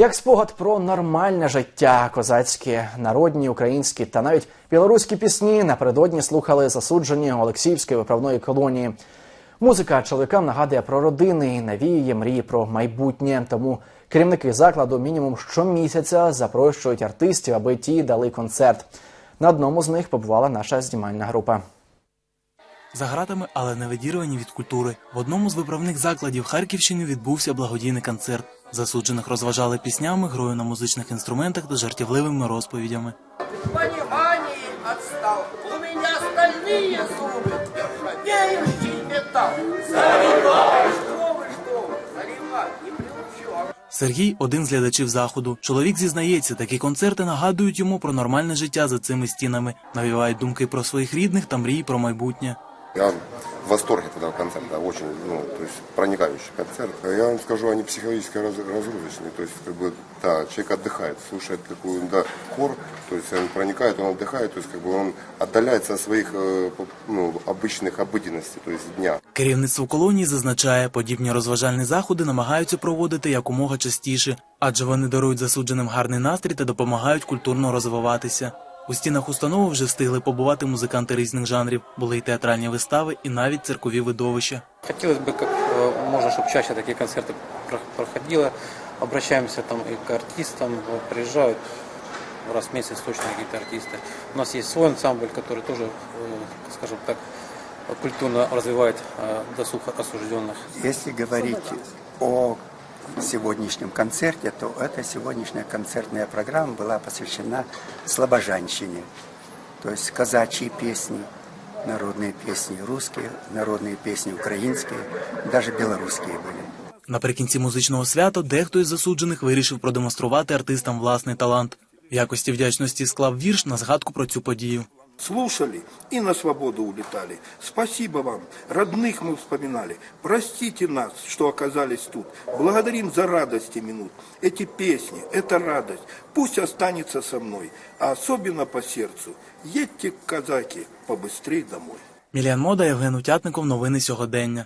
Як спогад про нормальне життя, козацькі, народні, українські та навіть білоруські пісні напередодні слухали засуджені Олексіївської виправної колонії. Музика чоловікам нагадує про родини навіює мрії про майбутнє. Тому керівники закладу мінімум щомісяця запрошують артистів, аби ті дали концерт. На одному з них побувала наша знімальна група За гратами, але не відірвані від культури. В одному з виправних закладів Харківщини відбувся благодійний концерт. Засуджених розважали піснями, грою на музичних інструментах та жартівливими розповідями. понимании отстал. У меня стальные зубы нержавеющий металл. Заливай! Что вы, что вы? Заливай, не приучу. А Сергій один з глядачів заходу. Чоловік зізнається, такі концерти нагадують йому про нормальне життя за цими стінами, навівають думки про своїх рідних та мрії про майбутнє. Я в восторге от этого концерта, очень, ну, то есть проникающий концерт. Я вам скажу, они психологически раз- разгрузочные, то есть, как бы, да, человек отдыхает, слушает такой, да, хор, то есть он проникает, он отдыхает, то есть, как бы, он отдаляется от своих, э, по- ну, обычных обыденностей, то есть, дня. Керівництво колонії зазначає, подібні розважальні заходи намагаються проводити якомога частіше, адже вони дарують засудженим гарний настрій та допомагають культурно розвиватися. У стінах установи вже встигли побувати музиканти різних жанрів, були й театральні вистави, і навіть циркові видовища. Хотелось бы, как э, можно, чтобы чаще такие концерты про- проходило. Обращаемся там и к артистам, э, приезжают раз в месяц точно какие-то артисты. У нас есть свой ансамбль, который тоже, э, скажем так, культурно развивает э, досуг осужденных. Если говорить о сегодняшнем концерте, то эта сегодняшняя концертная программа была посвящена слабожанщине, то есть казачьи песни, народные песни русские, народные песни украинские, даже белорусские были. Наприкінці музичного свята дехто із засуджених вирішив продемонструвати артистам власний талант. В якості вдячності склав вірш на згадку про цю подію. Слушали и на свободу улетали. Спасибо вам, родных мы вспоминали. Простите нас, что оказались тут. Благодарим за радости минут. Эти песни, эта радость, пусть останется со мной. А особенно по сердцу. Едьте, казаки, побыстрей домой. Мілян Мода, Євген Утятников. Новини сьогодення.